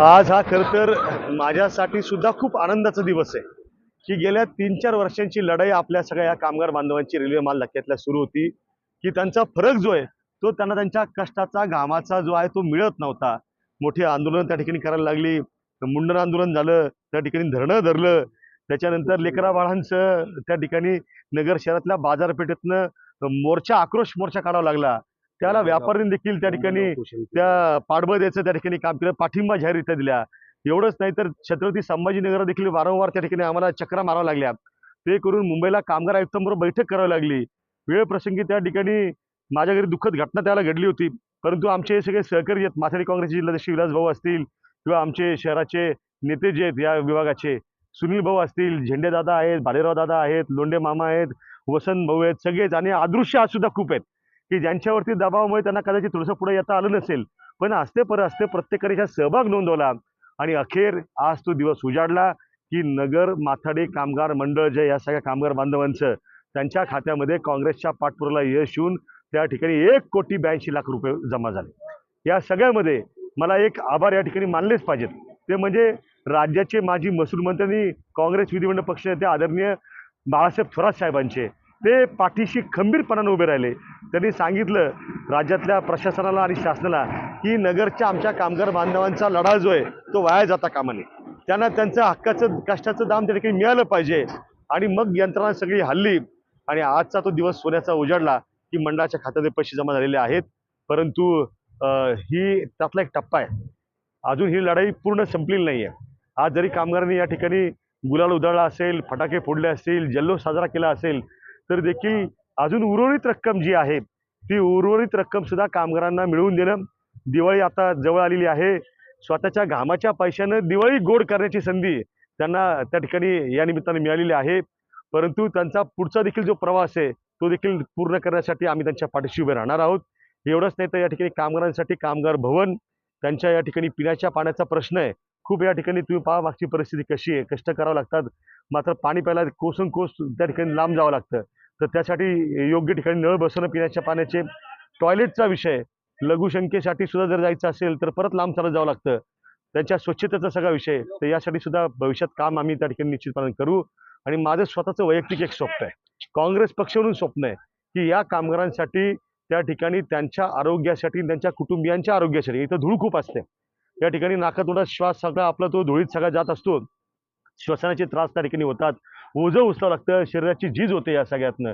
आज हा खरं तर माझ्यासाठी सुद्धा खूप आनंदाचा दिवस आहे. की गेल्या तीन चार वर्षांची लढाई आपल्या सगळ्या या कामगार बांधवांची रेल्वे माल धक्क्यातल्या सुरू होती. की त्यांचा फरक जो आहे तो त्यांना त्यांच्या कष्टाचा घामाचा जो आहे तो मिळत नव्हता. मोठी आंदोलन त्या ठिकाणी करायला लागली. मुंडन आंदोलन झालं त्या ठिकाणी धरणं धरलं. त्याच्यानंतर लेकरा बाळांचं त्या ठिकाणी नगर शहरातल्या बाजारपेठेतनं मोर्चा आक्रोश मोर्चा काढावा लागला. त्याला व्यापाऱ्यांनी देखील त्या ठिकाणी त्या पाठबळ त्या ठिकाणी काम केलं पाठिंबा जाहीररित्या दिल्या एवढंच नाही तर छत्रपती संभाजीनगर देखील वारंवार त्या ठिकाणी आम्हाला चक्रा माराव्या लागल्या. ते करून मुंबईला कामगार आयुक्तांबरोबर बैठक करावी लागली. वेळ प्रसंगी त्या ठिकाणी माझ्या घरी दुःखद घटना त्याला घडली होती. परंतु आमचे हे सगळे सहकारी आहेत माथाडी काँग्रेसचे जिल्हाध्यक्ष विलास भाऊ असतील किंवा आमचे शहराचे नेते जे आहेत या विभागाचे सुनील भाऊ असतील झेंडेदादा आहेत भालेराव दादा आहेत लोंढे मामा आहेत वसंत भाऊ आहेत सगळेच. आणि अदृश्य आज सुद्धा खूप आहेत. की ज्यांच्यावरती दबावामुळे त्यांना कदाचित थोडंसं पुढे येता आलं नसेल. पण असते पर असते प्रत्येकाने सहभाग नोंदवला. आणि अखेर आज तो दिवस उजाडला की नगर माथाडी कामगार मंडळ जे या सगळ्या कामगार बांधवांचं त्यांच्या खात्यामध्ये काँग्रेसच्या पाठपुराला यश येऊन त्या ठिकाणी एक कोटी ब्याऐंशी लाख रुपये जमा झाले. या सगळ्यामध्ये मला एक आभार या ठिकाणी मानलेच पाहिजेत. ते म्हणजे राज्याचे माजी महसूल मंत्र्यांनी काँग्रेस विधिमंडळ पक्षनेते आदरणीय बाळासाहेब थोरात साहेबांचे. ते पाठीशी खंबीरपणानं उभे राहिले. त्यांनी सांगितलं राज्यातल्या प्रशासनाला आणि शासनाला की नगरच्या आमच्या कामगार बांधवांचा लढा जो आहे तो वाया जाता कामा नये. त्यांना त्यांचं हक्काचं कष्टाचं दाम त्या ठिकाणी मिळालं पाहिजे. आणि मग यंत्रणा सगळी हल्ली आणि आजचा तो दिवस सोन्याचा उजाडला की मंडळाच्या खात्यात पैसे जमा झालेले आहेत. परंतु ही त्यातला एक टप्पा आहे. अजून ही लढाई पूर्ण संपलेली नाही आहे आज जरी कामगारांनी या ठिकाणी गुलाल उधळला असेल फटाके फोडले असतील जल्लोष साजरा केला असेल तर देखील अजून उर्वरित रक्कम जी आहे ती उर्वरित रक्कम सुद्धा कामगारांना मिळवून देणं दिवाळी आता जवळ आलेली आहे. स्वतःच्या घामाच्या पैशानं दिवाळी गोड करण्याची संधी त्यांना त्या ठिकाणी या निमित्ताने मिळालेली आहे. परंतु त्यांचा पुढचा देखील जो प्रवास आहे तो देखील पूर्ण करण्यासाठी आम्ही त्यांच्या पाठीशी उभे राहणार आहोत. एवढंच नाही तर या ठिकाणी कामगारांसाठी कामगार भवन त्यांच्या या ठिकाणी पिण्याच्या पाण्याचा प्रश्न आहे. खूप या ठिकाणी तुम्ही पहा मागची परिस्थिती कशी आहे कष्ट करावं लागतात. मात्र पाणी प्यायला कोसून कोस त्या ठिकाणी लांब जावं लागतं. तर त्यासाठी योग्य ठिकाणी नळ बसवणं पिण्याच्या पाण्याचे टॉयलेटचा विषय लघुशंकेसाठी सुद्धा जर जायचं असेल तर परत लांब चालत जावं लागतं. त्यांच्या स्वच्छतेचा सगळा विषय तर यासाठी सुद्धा भविष्यात काम आम्ही त्या ठिकाणी निश्चितपणे करू. आणि माझं स्वतःचं वैयक्तिक एक स्वप्न आहे. काँग्रेस पक्षावरून स्वप्न आहे की या कामगारांसाठी त्या ठिकाणी त्यांच्या आरोग्यासाठी त्यांच्या कुटुंबियांच्या आरोग्यासाठी. इथं धूळ खूप असते. या ठिकाणी नाकातोंडात श्वास सगळा आपला तो धुळीत सगळा जात असतो. श्वसनाचे त्रास त्या ठिकाणी होतात. ओझं उचलावं लागतं. शरीराची झीज होते या सगळ्यातनं.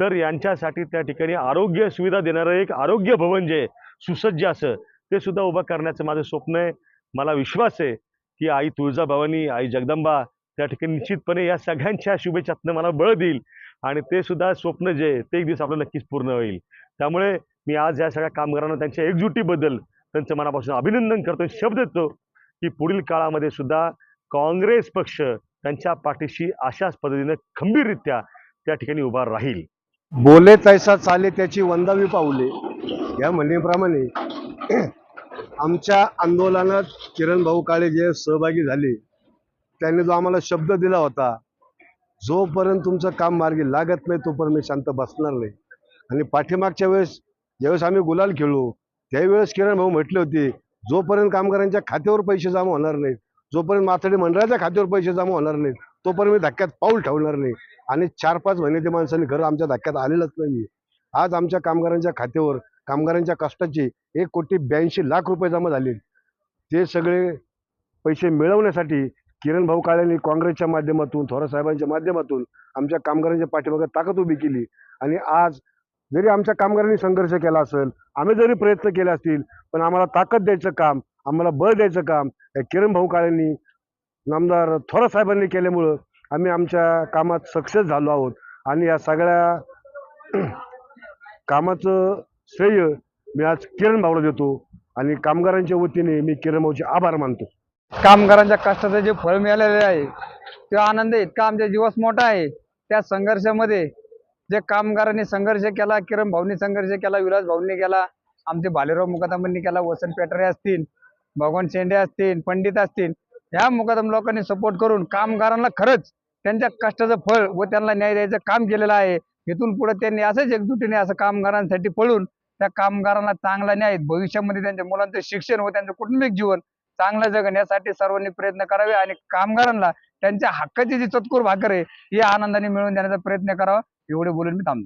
तर यांच्यासाठी त्या ठिकाणी आरोग्य सुविधा देणारं एक आरोग्य भवन जे सुसज्ज असं ते सुद्धा उभं करण्याचं माझं स्वप्न आहे. मला विश्वास आहे की आई तुळजाभवानी आई जगदंबा त्या ठिकाणी निश्चितपणे या सगळ्यांच्या शुभेच्छातनं मला बळ देईल आणि ते सुद्धा स्वप्न जे ते एक दिवस आपलं नक्कीच पूर्ण होईल. त्यामुळे मी आज या सगळ्या कामगारांना त्यांच्या एकजुटीबद्दल त्यांचं मनापासून अभिनंदन करतो शब्द देतो की पुढील काळामध्ये सुद्धा काँग्रेस पक्ष त्यांच्या पाठीशी अशाच पद्धतीनं खंबीररित्या त्या ठिकाणी उभा राहील. बोले तैसा चाले त्याची वंदावी पाऊले. या म्हणण्याप्रमाणे आमच्या आंदोलनात किरण भाऊ काळे जे सहभागी झाले त्यांनी जो आम्हाला शब्द दिला होता जोपर्यंत तुमचं काम मार्गी लागत नाही तोपर्यंत मी शांत बसणार नाही. आणि पाठीमागच्या वेळेस ज्यावेळेस आम्ही गुलाल खेळलो त्यावेळेस किरण भाऊ म्हटले होते जोपर्यंत कामगारांच्या खात्यावर पैसे जमा होणार नाहीत जोपर्यंत माथाडी मंडळाच्या खात्यावर पैसे जमा होणार नाहीत तोपर्यंत मी धक्क्यात पाऊल ठेवणार नाही. आणि चार पाच महिने ते माणसांनी घर आमच्या धक्क्यात आलेलंच नाही आज आमच्या कामगारांच्या खात्यावर कामगारांच्या कष्टाचे एक कोटी ब्याऐंशी लाख रुपये जमा झाले. ते सगळे पैसे मिळवण्यासाठी किरण भाऊ काळेंनी काँग्रेसच्या माध्यमातून थोरासाहेबांच्या माध्यमातून आमच्या कामगारांच्या पाठीमागे ताकद उभी केली. आणि आज जरी आमच्या कामगारांनी संघर्ष केला असेल आम्ही जरी प्रयत्न केले असतील पण आम्हाला ताकद द्यायचं काम आम्हाला बळ द्यायचं काम. या किरण भाऊ काळेंनी नामदार थोरात साहेबांनी केल्यामुळं आम्ही आमच्या कामात सक्सेस झालो आहोत. आणि या सगळ्या कामाचं श्रेय मी आज किरण भाऊला देतो. आणि कामगारांच्या वतीने मी किरण भाऊचे आभार मानतो. कामगारांच्या कष्टाचं जे फळ मिळालेले आहे तो आनंद इतका आमच्या जीवास मोठा आहे. त्या संघर्षामध्ये जे कामगारांनी संघर्ष केला किरण भाऊंनी संघर्ष केला विलास भाऊंनी केला आमचे भालेराव मुकादमांनी केला वसंत पेटरे असतील भगवान शेंडे असतील पंडित असतील ह्या मुकादम लोकांनी सपोर्ट करून कामगारांना खरंच त्यांच्या कष्टाचं फळ व त्यांना न्याय द्यायचं काम केलेलं आहे. इथून पुढे त्यांनी असंच एकजुटीने असं कामगारांसाठी पळून त्या कामगारांना चांगला न्याय भविष्यामध्ये त्यांच्या मुलांचं शिक्षण व त्यांचं कुटुंबिक जीवन चांगलं जगण्यासाठी सर्वांनी प्रयत्न करावे आणि कामगारांना त्यांच्या हक्काची जी चतकूर भाकर आहे ही आनंदाने मिळवून देण्याचा प्रयत्न करावा. एवढे बोलून मी थांबतो